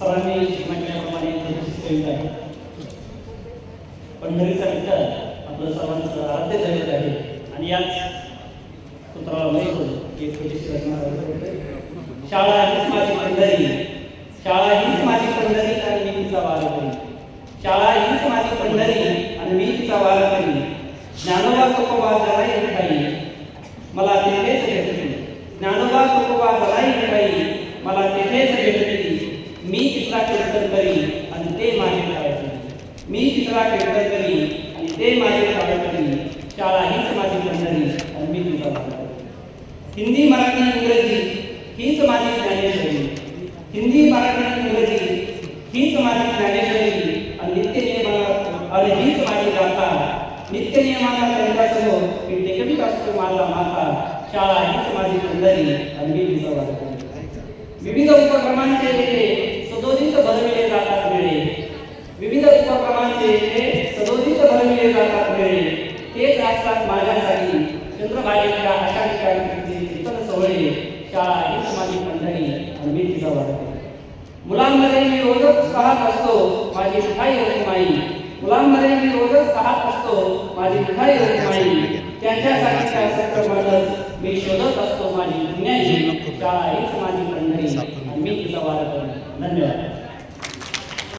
सरांनी म्हटल्याप्रमाणे त्यांची कविता आहे. पंढरीचा विचार आपलं सर्वांचं आराध्य दैवत आहे. आणि याच सूत्राला माहीत होतं एक छोटीशी रचना शाळा हीच माझी पंढरी. शाळा हीच माझी पंढरी आणि मी तिचा वार करी शाळा हीच माझी पंढरी आणि मी तिचा वार करी ज्ञानोबा तुकोबा येत नाही मला तेथेच भेटली ज्ञानोबा तुकोबा येत नाही मला ते तिथला कीर्तन आणि ते माझे काय मी तिसरा कीर्तन करी आणि ते माझे काय करी शाळा हीच माझी पंढरी आणि मी तुझा हिंदी मराठी इंग्रजी हीच माझी ज्ञानेश्वरी. हिंदी मराठी इंग्रजी हीच माझी ज्ञानेश्वरी. आणि नित्य नियमाला आणि हीच माझी गाथा नित्य नियमाला त्यांच्यासमोर मी टेकवीत असतो माझा माता शाळा हीच माझी पंढरी आणि मी तुझा विविध उपक्रमांचे येथे सदोदित भरविले जातात वेळे विविध उपक्रमांचे येथे सदोदित भरविले जातात वेळे तेच असतात माझ्यासाठी चंद्रभागेच्या अशा ठिकाणी इतर सवयी शाळा हीच माझी पंढरी आणि मी तिचा वार मुलांमध्ये मी रोजच पाहत असतो माझी मिठाई होती माई. मुलांमध्ये मी रोजच पाहत असतो माझी मिठाई होती माई. त्यांच्यासाठी त्या सक्रमणच मी शोधत असतो माझी दुनियाची शाळा हीच माझी पंढरी आणि मी तिचा वार धन्यवाद.